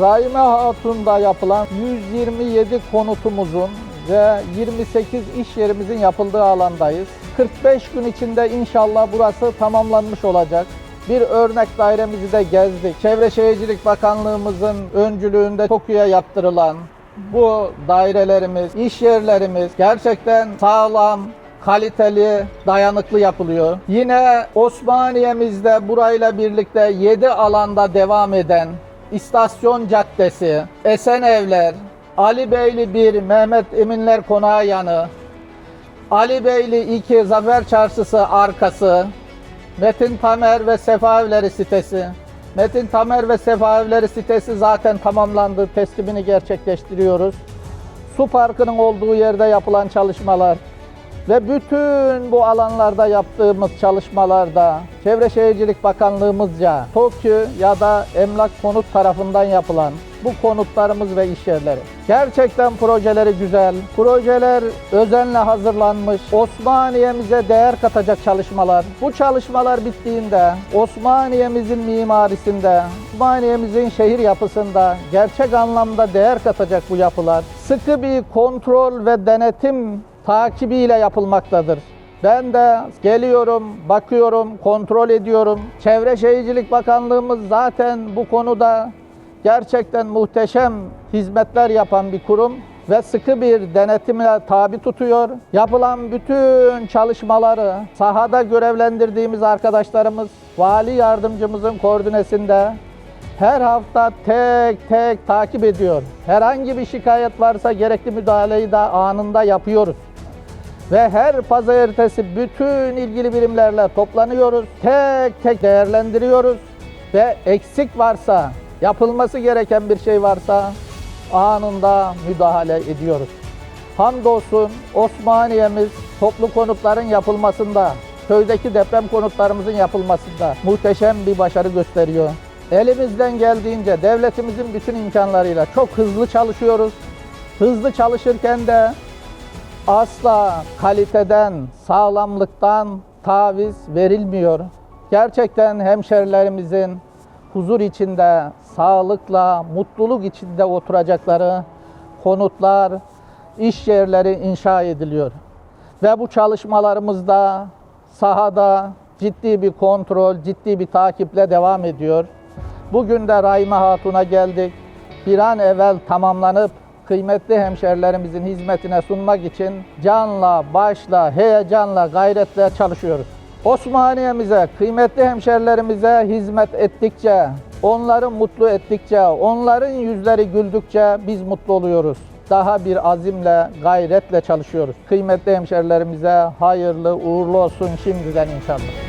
Rahime Hatun'da yapılan 127 konutumuzun ve 28 iş yerimizin yapıldığı alandayız. 45 gün içinde inşallah burası tamamlanmış olacak. Bir örnek dairemizi de gezdik. Çevre Şehircilik Bakanlığımızın öncülüğünde TOKİ'ye yaptırılan bu dairelerimiz, iş yerlerimiz gerçekten sağlam, kaliteli, dayanıklı yapılıyor. Yine Osmaniye'mizde burayla birlikte 7 alanda devam eden İstasyon Caddesi, Esenevler, Ali Beyli 1, Mehmet Eminler Konağı yanı, Ali Beyli 2, Zafer Çarşısı arkası, Metin Tamer ve Sefa Evleri sitesi. Metin Tamer ve Sefa Evleri sitesi zaten tamamlandı. Teslimini gerçekleştiriyoruz. Su parkının olduğu yerde yapılan çalışmalar ve bütün bu alanlarda yaptığımız çalışmalarda Çevre Şehircilik Bakanlığımızca TOKÜ ya da Emlak Konut tarafından yapılan bu konutlarımız ve iş yerleri. Gerçekten projeleri güzel. Projeler özenle hazırlanmış. Osmaniye'mize değer katacak çalışmalar. Bu çalışmalar bittiğinde Osmaniye'mizin mimarisinde, Osmaniye'mizin şehir yapısında gerçek anlamda değer katacak bu yapılar. Sıkı bir kontrol ve denetim takibiyle yapılmaktadır. Ben de geliyorum, bakıyorum, kontrol ediyorum. Çevre Şehircilik Bakanlığımız zaten bu konuda gerçekten muhteşem hizmetler yapan bir kurum ve sıkı bir denetime tabi tutuyor. Yapılan bütün çalışmaları sahada görevlendirdiğimiz arkadaşlarımız vali yardımcımızın koordinesinde her hafta tek tek takip ediyor. Herhangi bir şikayet varsa gerekli müdahaleyi de anında yapıyoruz. Ve her pazartesi bütün ilgili birimlerle toplanıyoruz. Tek tek değerlendiriyoruz. Ve eksik varsa, yapılması gereken bir şey varsa anında müdahale ediyoruz. Hamdolsun Osmaniye'miz toplu konutların yapılmasında, köydeki deprem konutlarımızın yapılmasında muhteşem bir başarı gösteriyor. Elimizden geldiğince devletimizin bütün imkanlarıyla çok hızlı çalışıyoruz. Hızlı çalışırken de asla kaliteden, sağlamlıktan taviz verilmiyor. Gerçekten hemşerilerimizin huzur içinde, sağlıkla, mutluluk içinde oturacakları konutlar, iş yerleri inşa ediliyor. Ve bu çalışmalarımızda sahada ciddi bir kontrol, ciddi bir takiple devam ediyor. Bugün de Rahime Hatun'a geldik. Bir an evvel tamamlanıp kıymetli hemşerilerimizin hizmetine sunmak için canla, başla, heyecanla, gayretle çalışıyoruz. Osmaniye'mize, kıymetli hemşerilerimize hizmet ettikçe, onları mutlu ettikçe, onların yüzleri güldükçe biz mutlu oluyoruz. Daha bir azimle, gayretle çalışıyoruz. Kıymetli hemşerilerimize hayırlı, uğurlu olsun şimdiden inşallah.